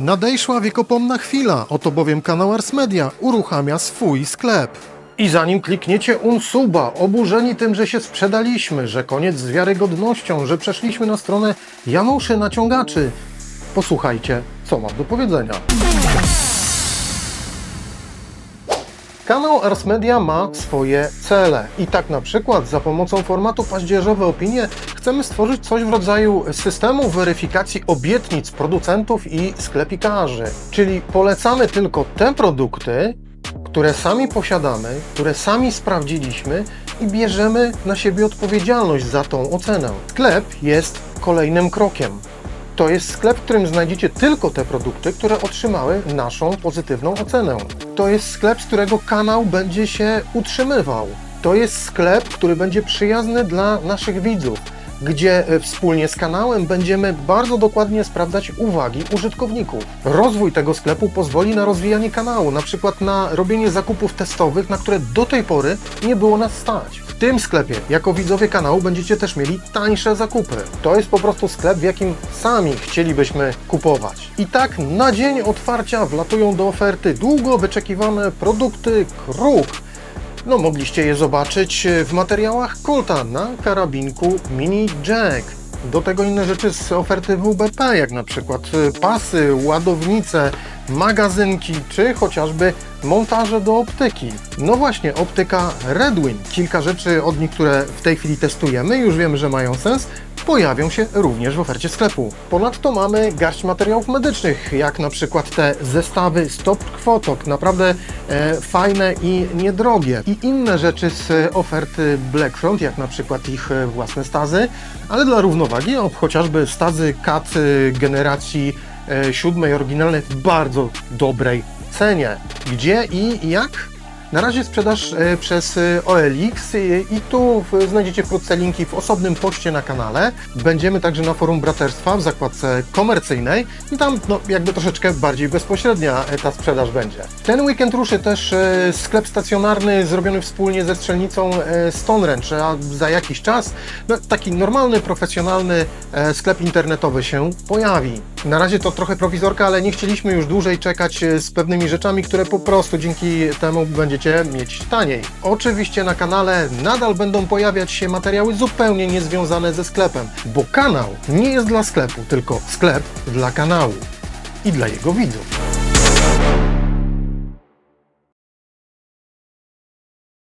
Nadejszła wiekopomna chwila, oto bowiem kanał Ars Media uruchamia swój sklep. I zanim klikniecie unsuba, oburzeni tym, że się sprzedaliśmy, że koniec z wiarygodnością, że przeszliśmy na stronę Januszy Naciągaczy, posłuchajcie, co mam do powiedzenia. Kanał Ars Media ma swoje cele i tak na przykład za pomocą formatu paździerzowe opinie chcemy stworzyć coś w rodzaju systemu weryfikacji obietnic producentów i sklepikarzy. Czyli polecamy tylko te produkty, które sami posiadamy, które sami sprawdziliśmy i bierzemy na siebie odpowiedzialność za tą ocenę. Sklep jest kolejnym krokiem. To jest sklep, w którym znajdziecie tylko te produkty, które otrzymały naszą pozytywną ocenę. To jest sklep, z którego kanał będzie się utrzymywał. To jest sklep, który będzie przyjazny dla naszych widzów, gdzie e, wspólnie z kanałem będziemy bardzo dokładnie sprawdzać uwagi użytkowników. Rozwój tego sklepu pozwoli na rozwijanie kanału, na przykład na robienie zakupów testowych, na które do tej pory nie było nas stać. Tym sklepie, jako widzowie kanału, będziecie też mieli tańsze zakupy. To jest po prostu sklep, w jakim sami chcielibyśmy kupować. I tak na dzień otwarcia wlatują do oferty długo wyczekiwane produkty Kruk. No, mogliście je zobaczyć w materiałach Colta na karabinku Mini Jack. Do tego inne rzeczy z oferty WBP, jak na przykład y, pasy, ładownice, magazynki, czy chociażby montaże do optyki. No właśnie, optyka Redwin. Kilka rzeczy od nich, które w tej chwili testujemy, już wiemy, że mają sens, pojawią się również w ofercie sklepu. Ponadto mamy garść materiałów medycznych, jak na przykład te zestawy Stop Kwotok, naprawdę e, fajne i niedrogie. I inne rzeczy z oferty Blackfront, jak na przykład ich e, własne stazy, ale dla równowagi, o, chociażby stazy CAT e, generacji siódmej, oryginalnej w bardzo dobrej cenie. Gdzie i jak? Na razie sprzedaż e, przez e, OLX e, i tu znajdziecie wkrótce linki w osobnym poście na kanale. Będziemy także na forum braterstwa w zakładce komercyjnej i tam no, jakby troszeczkę bardziej bezpośrednia e, ta sprzedaż będzie. Ten weekend ruszy też e, sklep stacjonarny zrobiony wspólnie ze strzelnicą e, Stone Ranch, a za jakiś czas no, taki normalny, profesjonalny e, sklep internetowy się pojawi. Na razie to trochę prowizorka, ale nie chcieliśmy już dłużej czekać e, z pewnymi rzeczami, które po prostu dzięki temu będziecie mieć taniej. Oczywiście na kanale nadal będą pojawiać się materiały zupełnie niezwiązane ze sklepem, bo kanał nie jest dla sklepu, tylko sklep dla kanału i dla jego widzów.